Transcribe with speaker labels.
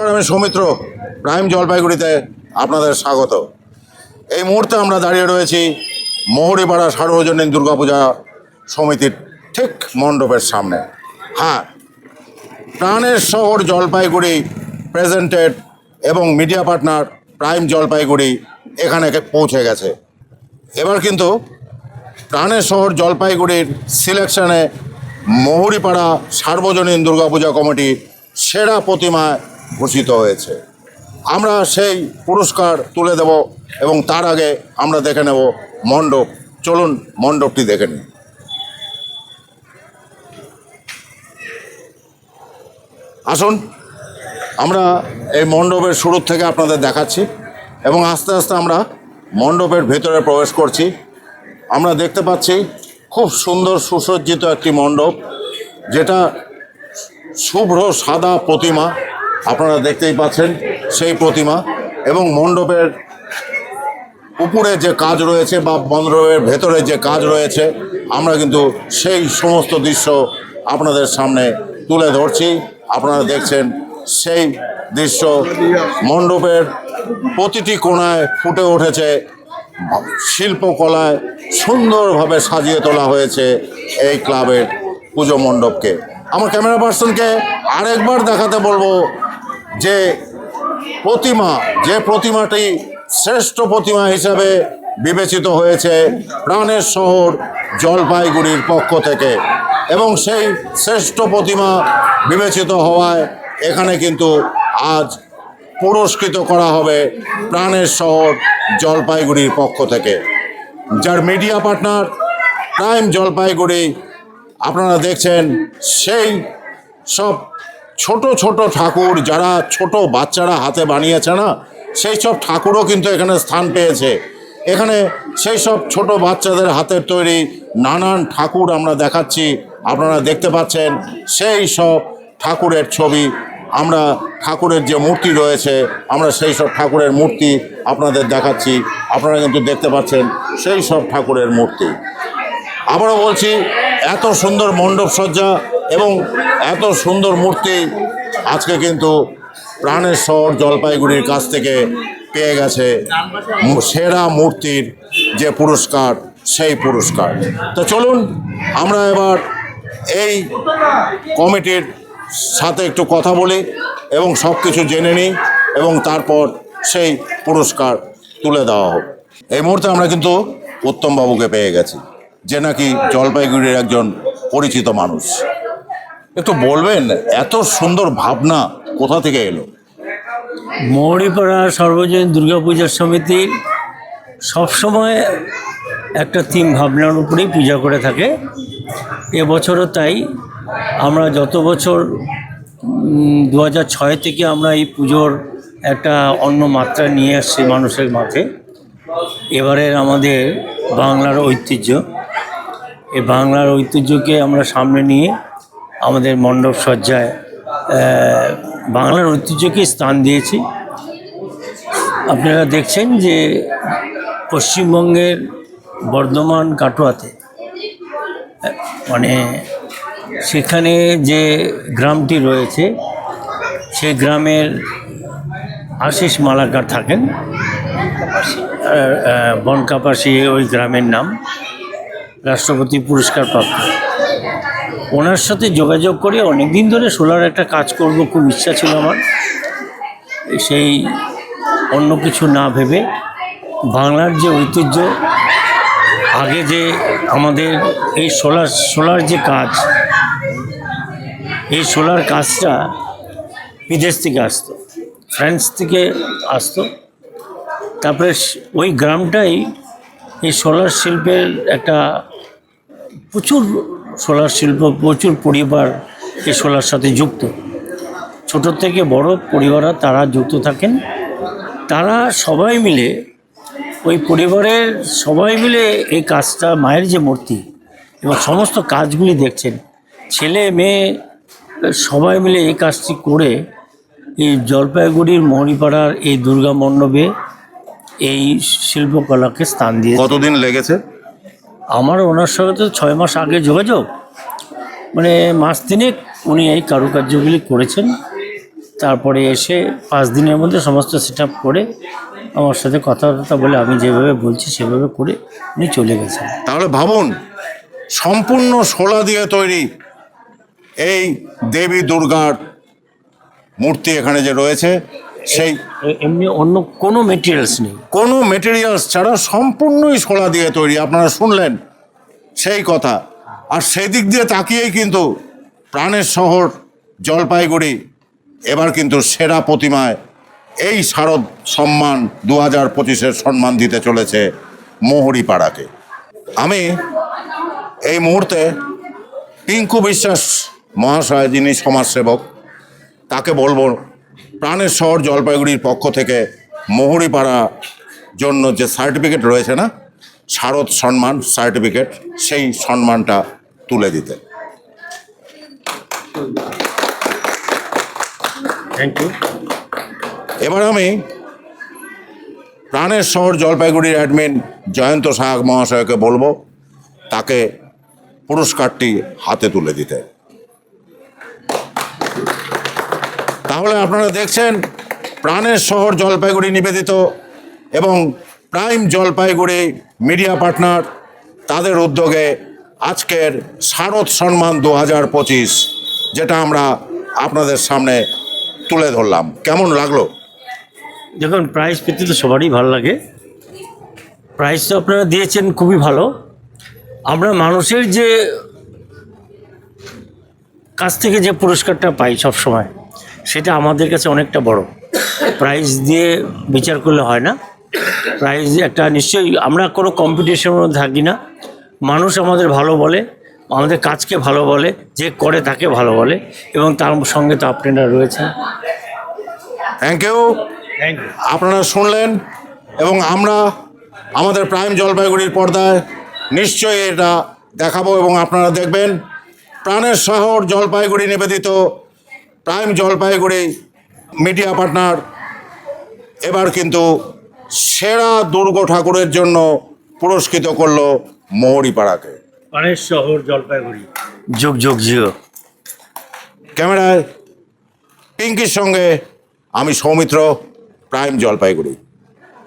Speaker 1: আমি সৌমিত্র, প্রাইম জলপাইগুড়িতে আপনাদের স্বাগত। এই মুহূর্তে আমরা দাঁড়িয়ে রয়েছি মোহরিপাড়া সার্বজনীন দুর্গাপূজা সমিতির ঠিক মণ্ডপের সামনে। হ্যাঁ প্রাণের শহর জলপাইগুড়ি প্রেজেন্টেড এবং মিডিয়া পার্টনার প্রাইম জলপাইগুড়ি এখানে পৌঁছে গেছে। এবার কিন্তু প্রাণের শহর জলপাইগুড়ির সিলেকশনে মহুরিপাড়া সার্বজনীন দুর্গাপূজা কমিটি সেরা প্রতিমায় ঘোষিত হয়েছে। আমরা সেই পুরস্কার তুলে দেব এবং তার আগে আমরা দেখে নেব মণ্ডপ। চলুন মণ্ডপটি দেখে নিই। আসুন, আমরা এই মণ্ডপের শুরুর থেকে আপনাদের দেখাচ্ছি এবং আস্তে আস্তে আমরা মণ্ডপের ভেতরে প্রবেশ করছি। আমরা দেখতে পাচ্ছি খুব সুন্দর সুসজ্জিত একটি মণ্ডপ, যেটা শুভ্র সাদা প্রতিমা। আপনারা দেখতেই পাচ্ছেন সেই প্রতিমা এবং মণ্ডপের উপরে যে কাজ রয়েছে বা মণ্ডপের ভেতরে যে কাজ রয়েছে, আমরা কিন্তু সেই সমস্ত দৃশ্য আপনাদের সামনে তুলে ধরছি। আপনারা দেখছেন সেই দৃশ্য। মণ্ডপের প্রতিটি কোণায় ফুটে উঠেছে শিল্পকলায় সুন্দরভাবে সাজিয়ে তোলা হয়েছে এই ক্লাবের পুজো মণ্ডপকে। আমার ক্যামেরা পার্সনকে আরেকবার দেখাতে বলব যে প্রতিমা, যে প্রতিমাটি শ্রেষ্ঠ প্রতিমা হিসাবে বিবেচিত হয়েছে প্রাণের শহর জলপাইগুড়ির পক্ষ থেকে। এবং সেই শ্রেষ্ঠ প্রতিমা বিবেচিত হওয়ায় এখানে কিন্তু আজ পুরস্কৃত করা হবে প্রাণের শহর জলপাইগুড়ির পক্ষ থেকে। যার মিডিয়া পার্টনার প্রাইম জলপাইগুড়ি, আপনারা দেখছেন সেই সব ছোট ছোট ঠাকুর যারা ছোট বাচ্চারা হাতে বানিয়েছে না, সেই সব ঠাকুরও কিন্তু এখানে স্থান পেয়েছে। এখানে সেই সব ছোট বাচ্চাদের হাতের তৈরি নানান ঠাকুর আমরা দেখাচ্ছি, আপনারা দেখতে পাচ্ছেন, সেই সব ঠাকুরের ছবি, আমরা ঠাকুরের যে মূর্তি রয়েছে, আমরা সেই সব ঠাকুরের মূর্তি আপনাদের দেখাচ্ছি, আপনারা কিন্তু দেখতে পাচ্ছেন সেই সব ঠাকুরের মূর্তি। আবারও বলছি, এত সুন্দর মণ্ডপ সজ্জা এবং এত সুন্দর মূর্তি আজকে কিন্তু প্রাণের শহর জলপাইগুড়ির কাছ থেকে পেয়ে গেছে সেরা মূর্তির যে পুরস্কার, সেই পুরস্কার। তো চলুন, আমরা এবার এই কমিটির সাথে একটু কথা বলি এবং সব কিছু জেনে নিই এবং তারপর সেই পুরস্কার তুলে দেওয়া হোক। এই মুহূর্তে আমরা কিন্তু উত্তমবাবুকে পেয়ে গেছি, যে নাকি জলপাইগুড়ির একজন পরিচিত মানুষ। একটু বলবেন, এত সুন্দর ভাবনা কোথা থেকে এলো?
Speaker 2: মৌরিপাড়া সর্বজনীন দুর্গাপূজা সমিতির সবসময় একটা থিম ভাবনার উপরেই পূজা করে থাকে। এবছরও তাই। আমরা যত বছর দু ছয় থেকে আমরা এই পুজোর একটা অন্য মাত্রা নিয়ে আসছি মানুষের মাঝে। এবারের আমাদের বাংলার ঐতিহ্য। এই বাংলার ঐতিহ্যকে আমরা সামনে নিয়ে আমাদের মণ্ডপ সজ্জায় বাংলার ঐতিহ্যকে স্থান দিয়েছি। আপনারা দেখছেন যে পশ্চিমবঙ্গের বর্ধমান কাটোয়াতে মানে সেখানে যে গ্রামটি রয়েছে, সেই গ্রামের আশিস মালাকার থাকেন। বনকাপাসি ওই গ্রামের নাম, রাষ্ট্রপতি পুরস্কার প্রাপ্ত ওনার সাথে যোগাযোগ করে অনেক দিন ধরে সোলার একটা কাজ করব খুব ইচ্ছা ছিল আমার। সেই অন্য কিছু না ভেবে বাংলার যে ঐতিহ্য, আগে যে আমাদের এই সোলার সোলার যে কাজ, এই সোলার কাজটা বিদেশ থেকে আসতো, ফ্রান্স থেকে আসতো। তারপরে ওই গ্রামটাই এই সোলার শিল্পের একটা প্রচুর সোলার শিল্প প্রচুর পরিবার এই সোলার সাথে যুক্ত। ছোট থেকে বড় পরিবাররা তারা যুক্ত থাকেন। তারা সবাই মিলে, ওই পরিবারের সবাই মিলে এই কাজটা, মায়ের যে মূর্তি, এবং সমস্ত কাজগুলি দেখছেন। ছেলে, মেয়ে, সবাই মিলে এই কাজটি করে এই জলপাইগুড়ির মহরিপাড়ার এই দুর্গা মণ্ডপে এই শিল্পকলাকে স্থান দিয়ে
Speaker 1: কতদিন লেগেছে?
Speaker 2: আমার ওনার সঙ্গে তো ছয় মাস আগে যোগাযোগ। মানে মাস তিনেক উনি এই কারুকার্যগুলি করেছেন। তারপরে এসে পাঁচ দিনের মধ্যে সমস্ত সেট করে আমার সাথে কথাবার্তা বলে আমি যেভাবে বলছি সেভাবে করে উনি চলে গেছেন।
Speaker 1: তাহলে ভাবুন, সম্পূর্ণ শোলা দিয়ে তৈরি এই দেবী দুর্গার মূর্তি এখানে যে রয়েছে সেই
Speaker 2: এমনি অন্য কোনো মেটেরিয়ালস নেই।
Speaker 1: কোনো মেটেরিয়ালস ছাড়া সম্পূর্ণই শোলা দিয়ে তৈরি আপনারা শুনলেন সেই কথা। আর সেই দিক দিয়ে তাকিয়েই কিন্তু প্রাণের শহর জলপাইগুড়ি এবার কিন্তু সেরা প্রতিমায় এই শারদ সম্মান দু হাজার পঁচিশের সম্মান দিতে চলেছে মোহরি পাড়াকে আমি এই মুহূর্তে পিঙ্কু বিশ্বাস মহাশয় যিনি সমাজসেবক তাকে বলব প্রাণের শহর জলপাইগুড়ির পক্ষ থেকে মোহরিপাড়া জন্য যে সার্টিফিকেট রয়েছে না শারদ সম্মান সার্টিফিকেট সেই সম্মানটা তুলে দিতে।
Speaker 2: থ্যাংক ইউ
Speaker 1: এবার আমি প্রাণের শহর জলপাইগুড়ির অ্যাডমিন জয়ন্ত সাহা মহাশয়কে বলব তাকে পুরস্কারটি হাতে তুলে দিতে। তাহলে আপনারা দেখছেন, প্রাণের শহর জলপাইগুড়ি নিবেদিত এবং প্রাইম জলপাইগুড়ি মিডিয়া পার্টনার তাদের উদ্যোগে আজকের শারদ সম্মান দু হাজার পঁচিশ, যেটা আমরা আপনাদের সামনে তুলে ধরলাম। কেমন লাগল?
Speaker 2: দেখুন প্রাইজ পেতে তো সবারই ভালো লাগে। প্রাইজ তো আপনারা দিয়েছেন খুবই ভালো। আমরা মানুষের যে কাছ থেকে যে পুরস্কারটা পাই সব সময় সেটা আমাদের কাছে অনেকটা বড়। প্রাইজ দিয়ে বিচার করলে হয় না। প্রাইজ একটা নিশ্চয়ই আমরা কোনো কম্পিটিশনের মধ্যে থাকি না। মানুষ আমাদের ভালো বলে আমাদের কাজকে ভালো বলে যে করে তাকে ভালো বলে এবং তার সঙ্গে তো আপনারা রয়েছেন।
Speaker 1: থ্যাংক ইউ
Speaker 2: থ্যাংক ইউ
Speaker 1: আপনারা শুনলেন এবং আমরা আমাদের প্রাইম জলপাইগুড়ির পর্দায় নিশ্চয়ই এটা দেখাবো এবং আপনারা দেখবেন। প্রাণের শহর জলপাইগুড়ি নিবেদিত প্রাইম জলপাইগুড়ি মিডিয়া পার্টনার এবার কিন্তু সেরা দুর্গ ঠাকুরের জন্য পুরস্কৃত করল মৌরিপাড়াকে।
Speaker 2: শহর জলপাইগুড়ি। যুগ যুগ জিও
Speaker 1: ক্যামেরায় পিঙ্কির সঙ্গে আমি সৌমিত্র প্রাইম জলপাইগুড়ি।